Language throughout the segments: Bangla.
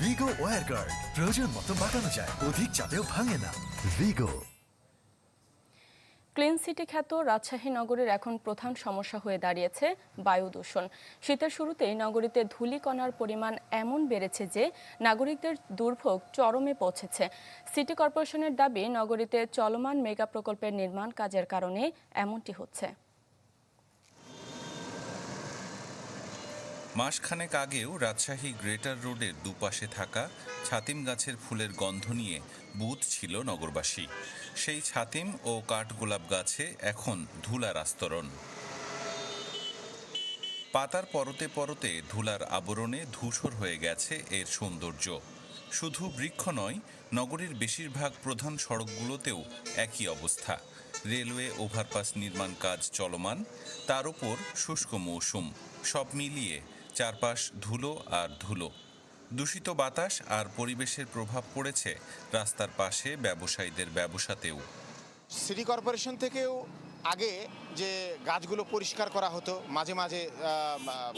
ভিগো ওয়ার গার্ড প্রয়োজন মতো বাটানো যায় অধিক চাপেও ভাঙে না। ভিগো ক্লিন সিটি খ্যাত রাজশাহী নগরীর এখন প্রধান সমস্যা হয়ে দাঁড়িয়েছে বায়ু দূষণ। শীতের শুরুতেই নগরীতে ধূলিকণার পরিমাণ এমন বেড়েছে যে নাগরিকদের দুর্ভোগ চরমে পৌঁছেছে। সিটি কর্পোরেশনের দাবি নগরীতে চলমান মেগা প্রকল্পের নির্মাণ কাজের কারণে এমনটি হচ্ছে। মাসখানেক আগেও রাজশাহী গ্রেটার রোডের দুপাশে থাকা ছাতিম গাছের ফুলের গন্ধ নিয়ে বুধ ছিল নগরবাসী। সেই ছাতিম ও কাঠগোলাপ গাছে এখন ধুলার আস্তরণ। পাতার পরতে পরতে ধুলার আবরণে ধূসর হয়ে গেছে এর সৌন্দর্য। শুধু বৃক্ষ নয়, নগরীর বেশিরভাগ প্রধান সড়কগুলোতেও একই অবস্থা। রেলওয়ে ওভারপাস নির্মাণ কাজ চলমান, তার উপর শুষ্ক মৌসুম, সব মিলিয়ে চারপাশ ধুলো আর ধুলো। দূষিত বাতাস আর পরিবেশের প্রভাব পড়েছে রাস্তার পাশে ব্যবসায়ীদের ব্যবসাতেও। সিটি কর্পোরেশন থেকেও আগে যে গাছগুলো পরিষ্কার করা হতো মাঝে মাঝে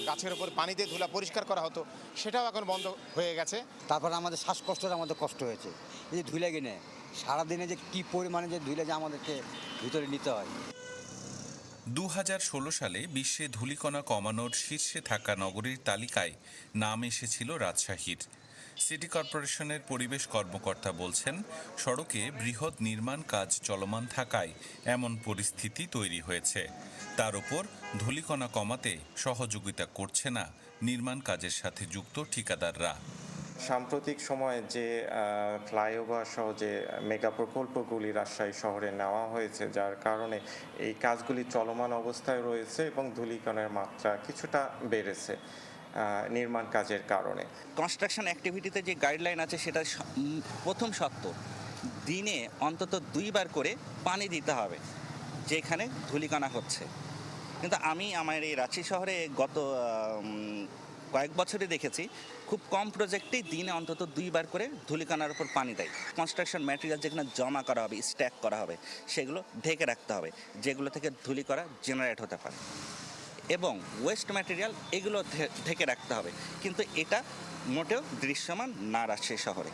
গাছের ওপর পানি দিয়ে ধুলা পরিষ্কার করা হতো সেটাও এখন বন্ধ হয়ে গেছে। তারপরে আমাদের শ্বাসকষ্টটা আমাদের কষ্ট হয়েছে। এই যে ধুলে কিনে সারাদিনে যে কি পরিমাণে যে ধুলে যে আমাদেরকে ভিতরে নিতে হয়। দু হাজার ষোলো সালে বিশ্বে ধূলিকণা কমানোর শীর্ষে থাকা নগরীর তালিকায় নাম এসেছিল রাজশাহীর। সিটি কর্পোরেশনের পরিবেশ কর্মকর্তা বলছেন, সড়কে বৃহৎ নির্মাণ কাজ চলমান থাকায় এমন পরিস্থিতি তৈরি হয়েছে। তার উপর ধূলিকণা কমাতে সহযোগিতা করছে না নির্মাণ কাজের সাথে যুক্ত ঠিকাদাররা। সাম্প্রতিক সময়ে যে ফ্লাইওভার সহ যে মেগা প্রকল্পগুলি রাজশাহী শহরে নেওয়া হয়েছে, যার কারণে এই কাজগুলি চলমান অবস্থায় রয়েছে এবং ধূলিকণের মাত্রা কিছুটা বেড়েছে নির্মাণ কাজের কারণে। কনস্ট্রাকশন অ্যাক্টিভিটিতে যে গাইডলাইন আছে, সেটা প্রথম সত্য দিনে অন্তত দুইবার করে পানি দিতে হবে, যেখানে ধূলিকণা হচ্ছে। কিন্তু আমি আমার এই রাঁচি শহরে গত কয়েক বছরে দেখেছি, খুব কম প্রজেক্টেই দিনে অন্তত দুইবার করে ধুলিকানার উপর পানি দেয়। কনস্ট্রাকশন ম্যাটেরিয়াল যেখানে জমা করা হবে স্ট্যাক করা হবে, সেগুলো ঢেকে রাখতে হবে, যেগুলো থেকে ধুলি করা জেনারেট হতে পারে। এবং ওয়েস্ট ম্যাটেরিয়াল এগুলো ঢেকে রাখতে হবে, কিন্তু এটা মোটেও দৃশ্যমান না রাজশাহী শহরে।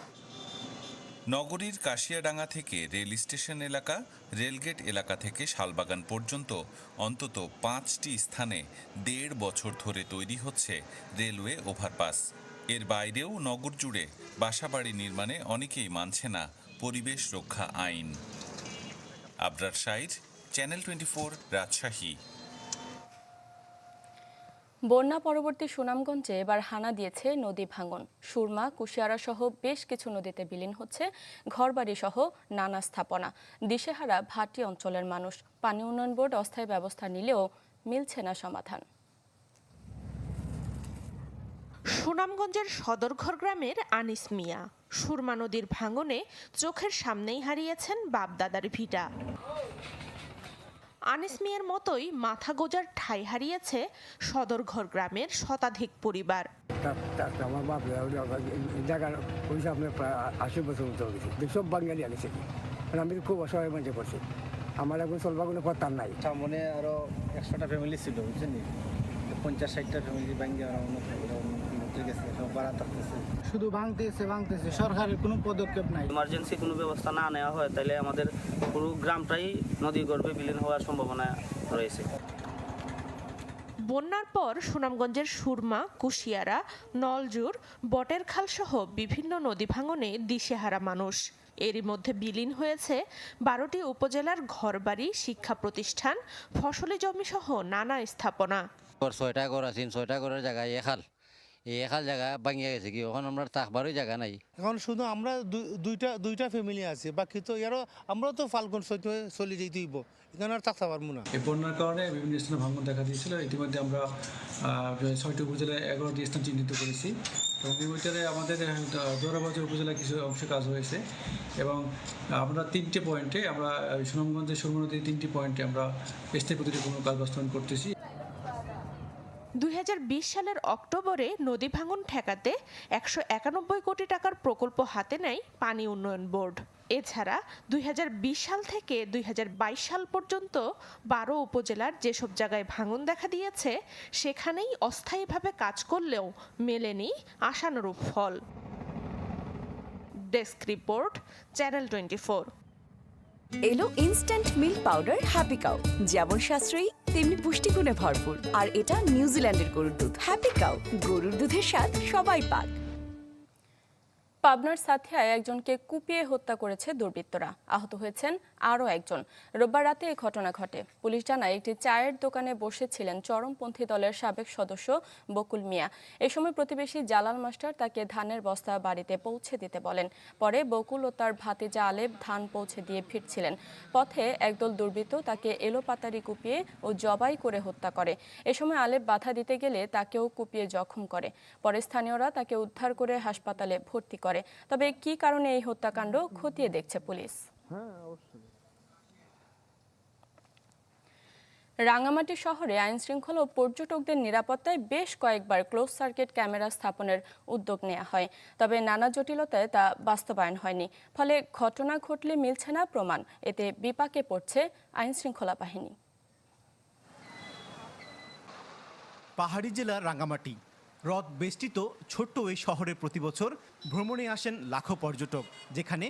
নগরীর কাশিয়াডাঙ্গা থেকে রেল স্টেশন এলাকা, রেলগেট এলাকা থেকে শালবাগান পর্যন্ত অন্তত পাঁচটি স্থানে দেড় বছর ধরে তৈরি হচ্ছে রেলওয়ে ওভারপাস। এর বাইরেও নগর জুড়ে বাসাবাড়ি নির্মাণে অনেকেই মানছে না পরিবেশ রক্ষা আইন। আবরার সাইড চ্যানেল টোয়েন্টি রাজশাহী। বন্যা পরবর্তী সুনামগঞ্জে এবার হানা দিয়েছে নদী ভাঙন। সুরমা, কুশিয়ারা সহ বেশ কিছু নদীতে বিলীন হচ্ছে ঘরবাড়ি সহ নানা স্থাপনা। দিশেহারা, ভাটি অঞ্চলের মানুষ। পানি উন্নয়ন বোর্ড অস্থায়ী ব্যবস্থা নিলেও মিলছে না সমাধান। সুনামগঞ্জের সদরঘর গ্রামের আনিস মিয়া সুরমা নদীর ভাঙনে চোখের সামনেই হারিয়েছেন বাপদাদার ভিটা। আনিস মিয়ার মতোই মাথা গোজার ঠাই হারিয়েছে সদরঘর গ্রামের শতাধিক পরিবার। আমার বাপ জায়গার আপনার প্রায় আশি বছর মতো হয়ে গেছে সব বাঙালি আনিছে আর আমি খুব অসহায় মধ্যে করছি আমার এখন চলবার কোনো তার নাই। সামনে আরও একশোটা ফ্যামিলি ছিল বুঝছেন পঞ্চাশ ষাটটা ফ্যামিলি ব্যাংকে গেছে সব বাড়া থাকতেছে। শুধু ভাঙতেছে ভাঙতেছে সরকারের কোনো পদক্ষেপ নাই। ইমার্জেন্সি কোনো ব্যবস্থা না নেওয়া হয় তাহলে আমাদের পুরো গ্রামটাই নদী গর্ভে বিলীন হওয়ার সম্ভাবনা রয়েছে। বন্যার পর সুনামগঞ্জের সুরমা কুশিয়ারা নলজুর বটের খাল সহ বিভিন্ন নদী ভাঙনে দিশেহারা মানুষ। এরই মধ্যে বিলীন হয়েছে বারোটি উপজেলার ঘরবাড়ি শিক্ষা প্রতিষ্ঠান ফসলি জমি সহ নানা স্থাপনা। ছয়টা ঘর আছেন ছয়টা ঘরের জায়গায় এখাল এই এখাল জায়গা ভাঙিয়া গেছে কি? ওখানে আমরা থাকবারই জায়গা নাই। এখন শুধু আমরা দুইটা দুইটা ফ্যামিলি আছে। বাকি তো এরও আমরা তো ফাল্গুন হয়ে চলে যেতে হইব। এখানে আর থাকতে পারব না। এই বন্যার কারণে বিভিন্ন স্থানে ভাঙন দেখা দিয়েছিল। ইতিমধ্যে আমরা ছয়টি উপজেলায় এগারোটি স্থান চিহ্নিত করেছি। এবং এই আমাদের দৌড়াবাজার উপজেলায় কিছু অংশে কাজ হয়েছে। এবং আমরা তিনটে পয়েন্টে আমরা সুনামগঞ্জের সুরমা নদীর তিনটি পয়েন্টে আমরা স্থায়ী প্রতিটি কোনো কাজ বাস্তবায়ন করতেছি। দুই হাজার বিশ সালের অক্টোবরে নদী ভাঙন ঠেকাতে একশো একানব্বই কোটি টাকার প্রকল্প হাতে নেয় পানি উন্নয়ন বোর্ড। এছাড়া দুই হাজার বিশ সাল থেকে দুই হাজার বাইশ সাল পর্যন্ত বারো উপজেলার যেসব জায়গায় ভাঙন দেখা দিয়েছে, সেখানেই অস্থায়ীভাবে কাজ করলেও মেলেনি আশানুরূপ ফল। ডেস্ক রিপোর্ট, চ্যানেল টোয়েন্টি এলো instant milk powder happy cow যেমন সাশ্রয়ী, তেমনি পুষ্টিগুণে ভরপুর। আর এটা নিউজিল্যান্ডের গরুর দুধ। হ্যাপি কাউ গরুর দুধের স্বাদ সবাই পাক। পাবনার সাথিয়ায় একজনকে কুপিয়ে হত্যা করেছে দুর্বৃত্তরা। আহত হয়েছেন আরও একজন। রোববার রাতে এই ঘটনা ঘটে। পুলিশ জানায় একটি চায়ের দোকানে বসেছিলেন চরমপন্থী দলের সাবেক সদস্য বকুল মিয়া। এ সময় প্রতিবেশী জালাল মাস্টার তাকে ধানের বস্তা বাড়িতে পৌঁছে দিতে বলেন। পরে বকুল ও তার ভাতিজা আলেপ ধান পৌঁছে দিয়ে ফিরছিলেন। পথে একদল দুর্বৃত্ত তাকে এলোপাতারি কুপিয়ে ও জবাই করে হত্যা করে। এ সময় আলেপ বাধা দিতে গেলে তাকেও কুপিয়ে জখম করে। পরে স্থানীয়রা তাকে উদ্ধার করে হাসপাতালে ভর্তি করে তবে কী কারণে এই হত্যাকাণ্ড খতিয়ে দেখছে পুলিশ? রাঙামাটি শহরে আইন শৃঙ্খলা ও পর্যটকদের নিরাপত্তায় বেশ কয়েকবার ক্লোজ সার্কিট ক্যামেরা স্থাপনের উদ্যোগ নেওয়া হয়। তবে নানা জটিলতায় তা বাস্তবায়ন হয়নি। ফলে ঘটনা ঘটলে মিলছে না প্রমাণ। এতে বিপাকে পড়ছে আইন শৃঙ্খলা বাহিনী। পাহাড়ি জেলার রাঙ্গামাটি। হ্রদ বেষ্টিত ছোট্ট এই শহরে প্রতি বছর ভ্রমণে আসেন লাখো পর্যটক, যেখানে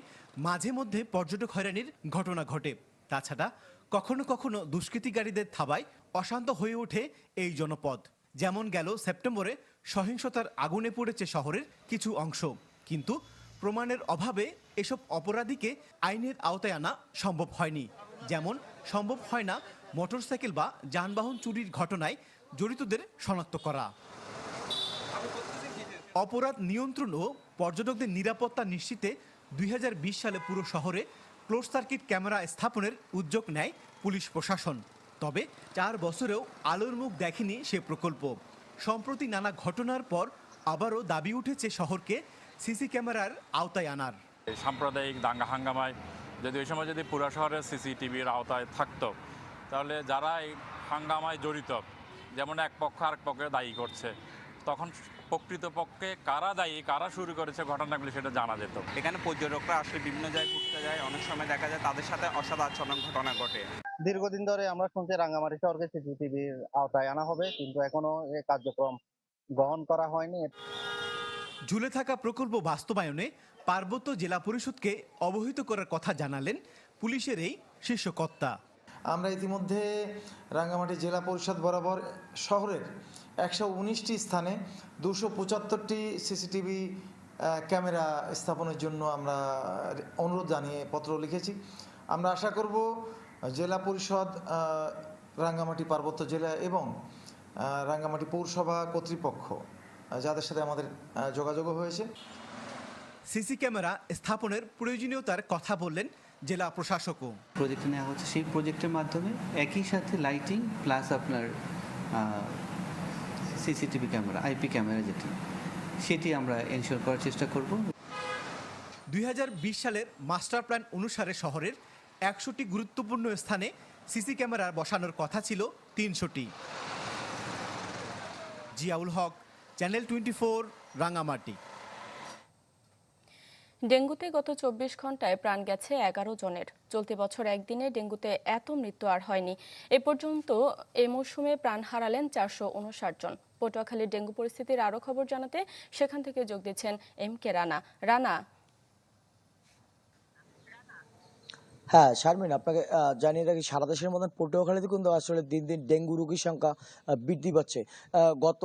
মাঝে মধ্যে পর্যটক হয়রানির ঘটনা ঘটে। তাছাড়া কখনো কখনো দুষ্কৃতিকারীদের থাবায় অশান্ত হয়ে ওঠে এই জনপদ, যেমন গেল সেপ্টেম্বরে সহিংসতার আগুনে পড়েছে শহরের কিছু অংশ। কিন্তু প্রমাণের অভাবে এসব অপরাধীকে আইনের আওতায় আনা সম্ভব হয়নি। যেমন সম্ভব হয় না মোটরসাইকেল বা যানবাহন চুরির ঘটনায় জড়িতদের শনাক্ত করা। অপরাধ নিয়ন্ত্রণ ও পর্যটকদের নিরাপত্তা নিশ্চিতে দুই হাজার বিশ সালে পুরো শহরে ক্লোজ সার্কিট ক্যামেরা স্থাপনের উদ্যোগ নেয় পুলিশ প্রশাসন। তবে চার বছরেও আলোর মুখ দেখেনি সে প্রকল্প। সম্প্রতি নানা ঘটনার পর আবারও দাবি উঠেছে শহরকে সিসি ক্যামেরার আওতায় আনার। সাম্প্রদায়িক দাঙ্গা হাঙ্গামায় যদি ওই সময় যদি পুরো শহরে সিসিটিভির আওতায় থাকতো, তাহলে যারা এই হাঙ্গামায় জড়িত, যেমন এক পক্ষ আরেক পক্ষে দায়ী করছে তখন প্রকৃতপক্ষে কারা দায়ী কারা শুরু করেছে ঘটনাগুলি সেটা জানা যেত। এখানে পর্যটকরা আসলে বিভিন্ন জায়গায় ঘুরতে যায় অনেক সময় দেখা যায় তাদের সাথে অসৎ আচরণ ঘটনা ঘটে। দীর্ঘদিন ধরে আমরা শুনছি রাঙ্গামাটি শহরকে সিসিটিভির আওতায় আনা হবে কিন্তু এখনও এ কার্যক্রম গ্রহণ করা হয়নি। ঝুলে থাকা প্রকল্প বাস্তবায়নে পার্বত্য জেলা পরিষদকে অবহিত করার কথা জানালেন পুলিশের এই শীর্ষকর্তা। আমরা ইতিমধ্যে রাঙ্গামাটি জেলা পরিষদ বরাবর শহরের একশো উনিশটি স্থানে দুশো পঁচাত্তরটি সিসিটিভি ক্যামেরা স্থাপনের জন্য আমরা অনুরোধ জানিয়ে পত্র লিখেছি। আমরা আশা করব জেলা পরিষদ রাঙ্গামাটি পার্বত্য জেলা এবং রাঙ্গামাটি পৌরসভা কর্তৃপক্ষ যাদের সাথে আমাদের আহ, যোগাযোগও হয়েছে। সিসি ক্যামেরা স্থাপনের প্রয়োজনীয়তার কথা বললেন জেলা প্রশাসকও। প্রজেক্ট নেওয়া হচ্ছে। সেই প্রজেক্টের মাধ্যমে একই সাথে লাইটিং প্লাস আপনার সিসিটিভি ক্যামেরা আইপি ক্যামেরা যেটি সেটি আমরা এনশিওর করার চেষ্টা করব। দুই হাজার বিশ সালের মাস্টার প্ল্যান অনুসারে শহরের একশোটি গুরুত্বপূর্ণ স্থানে সিসি ক্যামেরা বসানোর কথা ছিল তিনশোটি। Ziaul Haque channel twenty four Rangamati ডেঙ্গুতে গত চব্বিশ ঘন্টায় প্রাণ গেছে এগারো জনের। চলতি বছর একদিনে ডেঙ্গুতে এত মৃত্যু আর হয়নি। এ পর্যন্ত এ মৌসুমে প্রাণ হারালেন চারশো উনষাট জন। পটুয়াখালীর ডেঙ্গু পরিস্থিতির আরও খবর জানাতে সেখান থেকে যোগ দিচ্ছেন এম কে রানা। রানা হ্যাঁ শারমিন, আপনাকে জানিয়ে রাখি, সারা দেশের মতন পটুয়াখালীতে কিন্তু আসলে দিন দিন ডেঙ্গু রোগীর সংখ্যা বৃদ্ধি পাচ্ছে। গত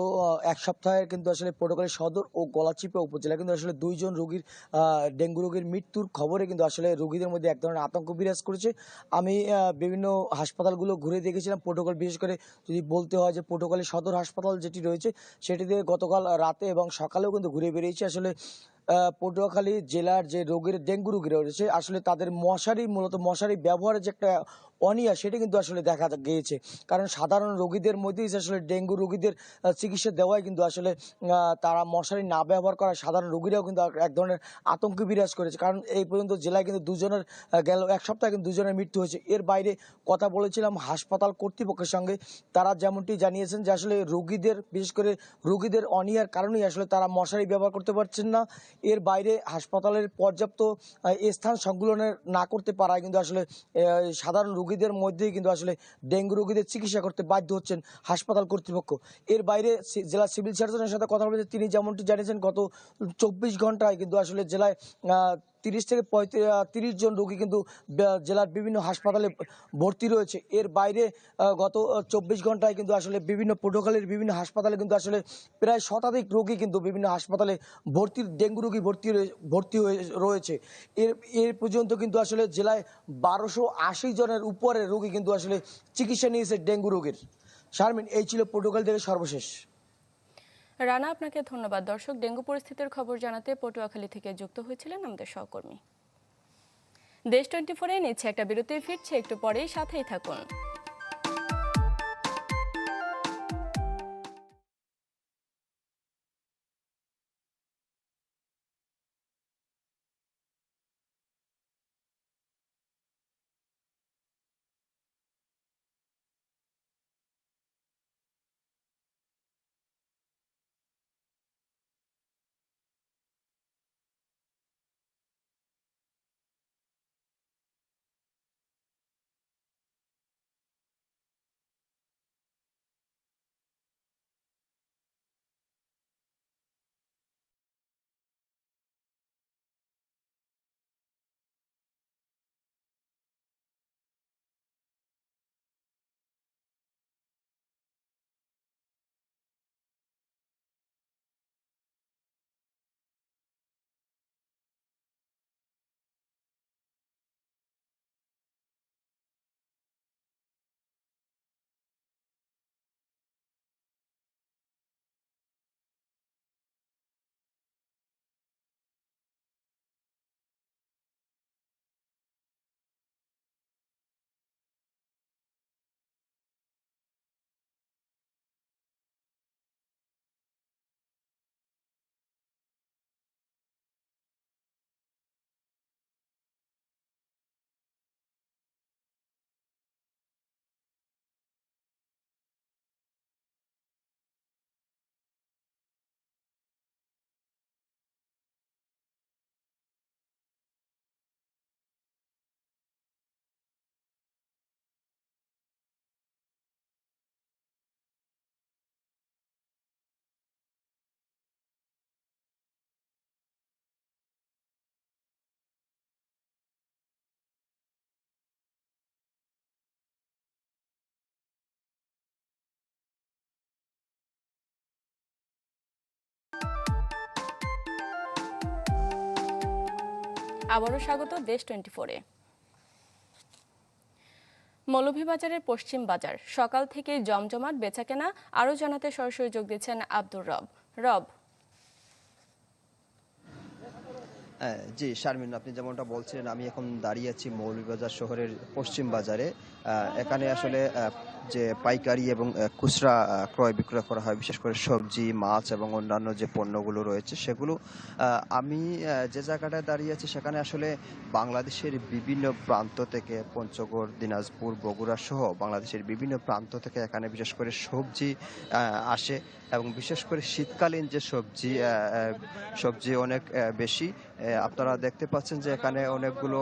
এক সপ্তাহে কিন্তু আসলে পটুয়াখালী সদর ও গলাচিপা উপজেলা কিন্তু আসলে দুইজন রোগীর ডেঙ্গু রোগীর মৃত্যুর খবরে কিন্তু আসলে রোগীদের মধ্যে এক ধরনের আতঙ্ক বিরাজ করেছে। আমি বিভিন্ন হাসপাতালগুলো ঘুরে দেখেছিলাম প্রোটোকল বিশেষ করে যদি বলতে হয় যে পটুয়াখালী সদর হাসপাতাল যেটি রয়েছে সেটিতে গতকাল রাতে এবং সকালেও কিন্তু ঘুরে বেরিয়েছি। আসলে পটুয়াখালী জেলার যে রোগীর ডেঙ্গু রোগী রয়েছে, আসলে তাদের মশারি, মূলত মশারি ব্যবহারের যে একটা অনিয়া, সেটা কিন্তু আসলে দেখা গিয়েছে। কারণ সাধারণ রোগীদের মধ্যেই আসলে ডেঙ্গু রোগীদের চিকিৎসা দেওয়ায় কিন্তু আসলে তারা মশারি না ব্যবহার করা সাধারণ রোগীরাও কিন্তু এক ধরনের আতঙ্ক বিরাজ করেছে। কারণ এই পর্যন্ত জেলায় কিন্তু দুজনের গেল, এক সপ্তাহে কিন্তু দুজনের মৃত্যু হয়েছে। এর বাইরে কথা বলেছিলাম হাসপাতাল কর্তৃপক্ষের সঙ্গে। তারা যেমনটি জানিয়েছেন যে আসলে রোগীদের, বিশেষ করে রোগীদের অনিয়ার কারণেই আসলে তারা মশারি ব্যবহার করতে পারছেন না। এর বাইরে হাসপাতালের পর্যাপ্ত স্থান সংকুলনের না করতে পারায় কিন্তু আসলে সাধারণ রোগী রোগীদের মধ্যেই কিন্তু আসলে ডেঙ্গু রোগীদের চিকিৎসা করতে বাধ্য হচ্ছেন হাসপাতাল কর্তৃপক্ষ। এর বাইরে জেলা সিভিল সার্জনের সাথে কথা বলেছে। তিনি যেমনটি জানিয়েছেন, গত চব্বিশ ঘন্টায় কিন্তু আসলে জেলায় তিরিশ থেকে পঁয়ত্রিশ জন রোগী কিন্তু জেলার বিভিন্ন হাসপাতালে ভর্তি রয়েছে। এর বাইরে গত চব্বিশ ঘন্টায় কিন্তু আসলে বিভিন্ন পটুয়াখালীর বিভিন্ন হাসপাতালে কিন্তু আসলে প্রায় শতাধিক রোগী কিন্তু বিভিন্ন হাসপাতালে ভর্তি ডেঙ্গু রোগী ভর্তি ভর্তি হয়ে, রয়েছে। এর এর পর্যন্ত কিন্তু আসলে জেলায় বারোশো আশি জনের উপরে রোগী কিন্তু আসলে চিকিৎসা নিয়েছে ডেঙ্গু রোগীর। শারমিন, এই ছিল পটুয়াখালী থেকে সর্বশেষ। রানা, আপনাকে ধন্যবাদ। দর্শক, ডেঙ্গু পরিস্থিতির খবর জানাতে পটুয়াখালী থেকে যুক্ত হয়েছিলেন আমাদের সহকর্মী। দেশ টোয়েন্টি ফোরে নিচ্ছে একটা বিরতি ফিরছে, একটু পরেই সাথেই থাকুন। আবারও স্বাগত দেশ টোয়েন্টি ফোরে মৌলভীবাজারের পশ্চিম বাজার। সকাল থেকে জমজমাট বেচাকেনা আরও জানাতে সরাসরি যোগ দিচ্ছেন আব্দুর রব। রব। হ্যাঁ, জি শারমিন আপনি যেমনটা বলছিলেন আমি এখন দাঁড়িয়ে আছি মৌলভীবাজার শহরের পশ্চিম বাজারে। এখানে আসলে যে পাইকারি এবং খুচরা ক্রয় বিক্রয় করা হয়, বিশেষ করে সবজি, মাছ এবং অন্যান্য যে পণ্যগুলো রয়েছে, সেগুলো আমি যে জায়গাটায় দাঁড়িয়ে আছি, সেখানে আসলে বাংলাদেশের বিভিন্ন প্রান্ত থেকে পঞ্চগড়, দিনাজপুর, বগুড়া সহ বাংলাদেশের বিভিন্ন প্রান্ত থেকে এখানে বিশেষ করে সবজি আসে এবং বিশেষ করে শীতকালীন যে সবজি সবজি অনেক বেশি আপনারা দেখতে পাচ্ছেন যে এখানে অনেকগুলো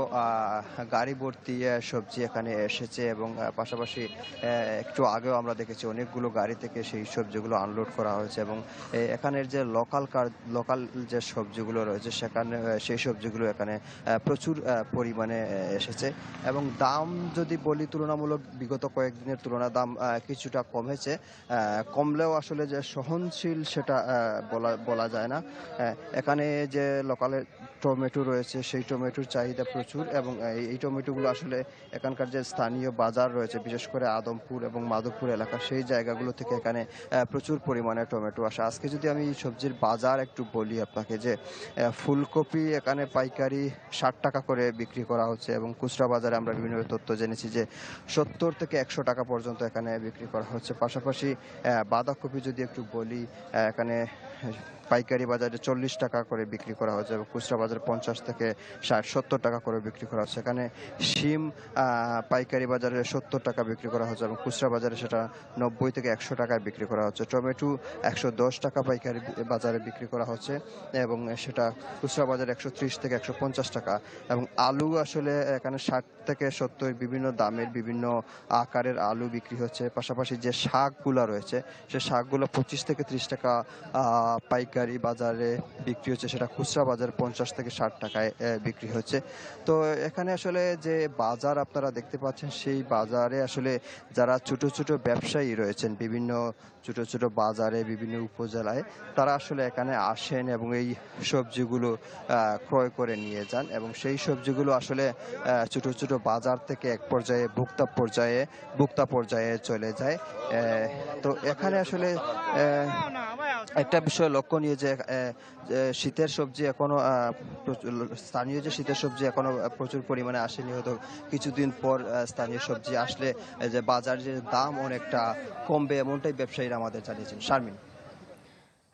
গাড়ি ভর্তি সবজি এখানে এসেছে এবং পাশাপাশি একটু আগেও আমরা দেখেছি অনেকগুলো গাড়ি থেকে সেই সবজিগুলো আনলোড করা হয়েছে এবং এখানের যে লোকাল কার লোকাল যে সবজিগুলো রয়েছে সেখানে সেই সবজিগুলো এখানে প্রচুর পরিমাণে এসেছে এবং দাম যদি বলি তুলনামূলক বিগত কয়েকদিনের তুলনায় দাম কিছুটা কমেছে। কমলেও আসলে যে সহনশীল সেটা বলা বলা যায় না। এখানে যে লোকালের টমেটো রয়েছে, সেই টমেটোর চাহিদা প্রচুর এবং এই টমেটোগুলো আসলে এখানকার যে স্থানীয় বাজার রয়েছে, বিশেষ করে আদমপুর এবং মাধবপুর এলাকা সেই জায়গাগুলো থেকে এখানে প্রচুর পরিমাণে টমেটো আসে। আজকে যদি আমি সবজির বাজার একটু বলি আপনাকে যে ফুলকপি এখানে পাইকারি ষাট টাকা করে বিক্রি করা হচ্ছে এবং খুচরা বাজারে আমরা বিভিন্ন তথ্য জেনেছি যে, সত্তর থেকে একশো টাকা পর্যন্ত এখানে বিক্রি করা হচ্ছে। পাশাপাশি বাঁধাকপি যদি একটু বলি এখানে পাইকারি বাজারে চল্লিশ টাকা করে বিক্রি করা হচ্ছে এবং খুচরা বাজারে পঞ্চাশ থেকে ষাট, সত্তর টাকা করে বিক্রি করা হচ্ছে। এখানে শিম পাইকারি বাজারে সত্তর টাকা বিক্রি করা হচ্ছে এবং খুচরা বাজারে সেটা নব্বই থেকে একশো টাকায় বিক্রি করা হচ্ছে। টমেটো একশো দশ টাকা পাইকারি বাজারে বিক্রি করা হচ্ছে এবং সেটা খুচরা বাজারে একশো ত্রিশ থেকে একশো পঞ্চাশ টাকা এবং আলু আসলে এখানে ষাট থেকে সত্তর বিভিন্ন দামের বিভিন্ন আকারের আলু বিক্রি হচ্ছে। পাশাপাশি যে শাকগুলো রয়েছে, সে শাকগুলো পঁচিশ থেকে ত্রিশ টাকা পাইকারি বাজারে বিক্রি হচ্ছে। সেটা খুচরা বাজারে পঞ্চাশ থেকে ষাট টাকায় বিক্রি হচ্ছে। তো এখানে আসলে যে বাজার আপনারা দেখতে পাচ্ছেন, সেই বাজারে আসলে যারা ছোট ছোট ব্যবসায়ী রয়েছেন, বিভিন্ন ছোট ছোট বাজারে, বিভিন্ন উপজেলায়, তারা আসলে এখানে আসেন এবং এই সবজিগুলো ক্রয় করে নিয়ে যান এবং সেই সবজিগুলো আসলে ছোট ছোট বাজার থেকে এক পর্যায়ে ভোক্তা পর্যায়ে ভোক্তা পর্যায়ে চলে যায়। তো এখানে আসলে একটা বিষয় লক্ষণীয় যে শীতের সবজি এখনও স্থানীয় যে শীতের সবজি এখনও প্রচুর পরিমাণে আসেনি। হয়তো কিছুদিন পর স্থানীয় সবজি আসলে যে বাজার যে দাম অনেকটা কমবে এমনটাই ব্যবসায়ীরা আমাদের জানিয়েছেন। শারমিন।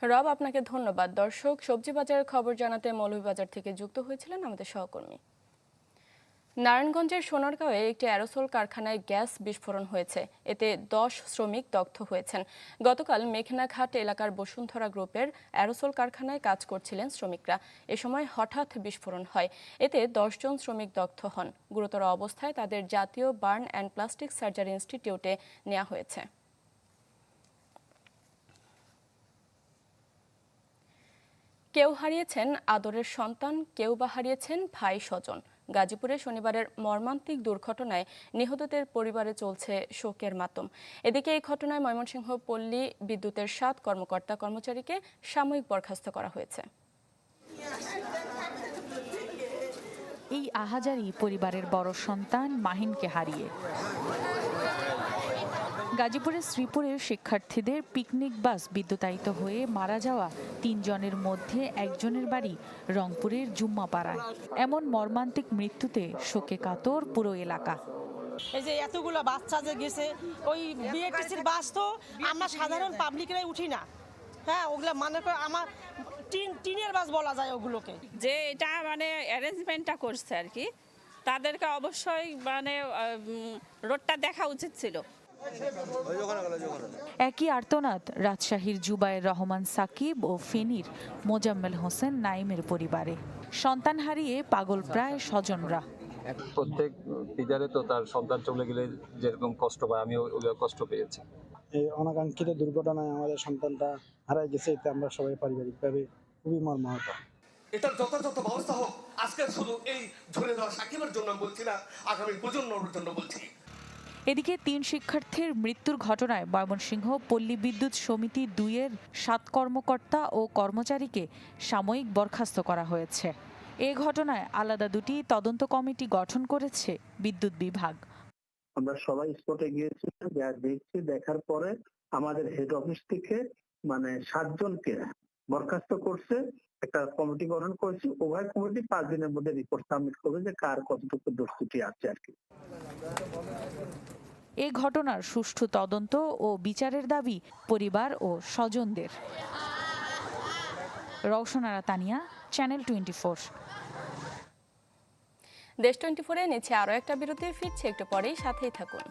রব, আপনাকে ধন্যবাদ। দর্শক, সবজি বাজারের খবর জানাতে মৌলভীবাজার থেকে যুক্ত হয়েছিলেন আমাদের সহকর্মী। নারায়ণগঞ্জের সোনারগাঁওয়ে একটি অ্যারোসল কারখানায় গ্যাস বিস্ফোরণ হয়েছে। এতে দশ শ্রমিক দগ্ধ হয়েছেন। গতকাল মেঘনাঘাট এলাকার বসুন্ধরা গ্রুপের অ্যারোসল কারখানায় কাজ করছিলেন শ্রমিকরা। এ সময় হঠাৎ বিস্ফোরণ হয়। এতে দশজন শ্রমিক দগ্ধ হন। গুরুতর অবস্থায় তাদের জাতীয় বার্ন অ্যান্ড প্লাস্টিক সার্জারি ইনস্টিটিউটে নেওয়া হয়েছে। কেউ হারিয়েছেন আদরের সন্তান, কেউ বা হারিয়েছেন ভাই স্বজন গাজীপুরে শনিবারের মর্মান্তিক দুর্ঘটনায় নিহতদের পরিবারে চলছে শোকের মাতম। এদিকে এই ঘটনায় ময়মনসিংহ পল্লী বিদ্যুতের সাত কর্মকর্তা কর্মচারীকে সাময়িক বরখাস্ত করা হয়েছে। এই আহাজারি পরিবারের বড় সন্তান মাহিনকে হারিয়ে। গাজীপুরের শ্রীপুরের শিক্ষার্থীদের পিকনিক বাস বিদ্যুতায়িত হয়ে মারা যাওয়া তিনজনের মধ্যে একজনের বাড়ি রংপুরের জুম্মাপাড়ায়। এমন মর্মান্তিক মৃত্যুতে শোকে কাতর পুরো এলাকা। এই যে এতগুলো বাচ্চা যে গেছে ওই বিএটিসির বাস তো আমরা সাধারণ পাবলিকরাই উঠি না। হ্যাঁ ওগুলো মানে করে আমার টিন টিনের বাস বলা যায় ওগুলোকে। যে এটা মানে অ্যারেঞ্জমেন্টটা করছে আর কি। তাদেরকে অবশ্যই মানে রোডটা দেখা উচিত ছিল। একই আর্তনাদ রাজশাহীর জুবায়ের রহমান সাকিব ও ফেনীর মোজাম্মেল হোসেন নাইমের পরিবারে। সন্তান হারিয়ে পাগল প্রায় স্বজনরা। প্রত্যেক পিতারে তো তার সন্তান চলে গেলে যেরকম কষ্ট পায় আমিও ওগুলো কষ্ট পেয়েছি। এই অনাকাঙ্ক্ষিত দুর্ঘটনায় আমাদের সন্তানটা হারাই গেছে এতে আমরা সবাই পারিবারিকভাবে খুবই মর্মাহত। এটার যথাযথ ব্যবস্থা হোক আজকে শুধু এই ঝরে যাওয়া সাকিবের জন্য বলছি না আগামী প্রজন্মের জন্য বলছি। এদিকে তিন শিক্ষার্থীর মৃত্যুর ঘটনায় ময়মনসিংহ পল্লী বিদ্যুৎ সমিতি দুইয়ের সাত কর্মকর্তা ও কর্মচারীকে সাময়িক বরখাস্ত করা হয়েছে। এ ঘটনায় আলাদা দুটি তদন্ত কমিটি গঠন করেছে বিদ্যুৎ বিভাগ। আমরা সবাই স্পটে গিয়েছিলাম, যা দেখছি, দেখার পরে আমাদের হেড অফিস থেকে মানে সাতজনকে বরখাস্ত করছে, একটা কমিটি গঠন করেছি। উভয় কমিটি পাঁচ দিনের মধ্যে রিপোর্ট সাবমিট করবে যে কার কতটুকু দোষটি আছে আর কি। এ ঘটনার সুষ্ঠু তদন্ত ও বিচারের দাবি পরিবার ও স্বজনদের। Roushanara Tania channel twenty four দেশ টোয়েন্টি ফোরে নিচ্ছে আরও একটা বিরতি ফিরছে, একটু পরেই সাথেই থাকুন।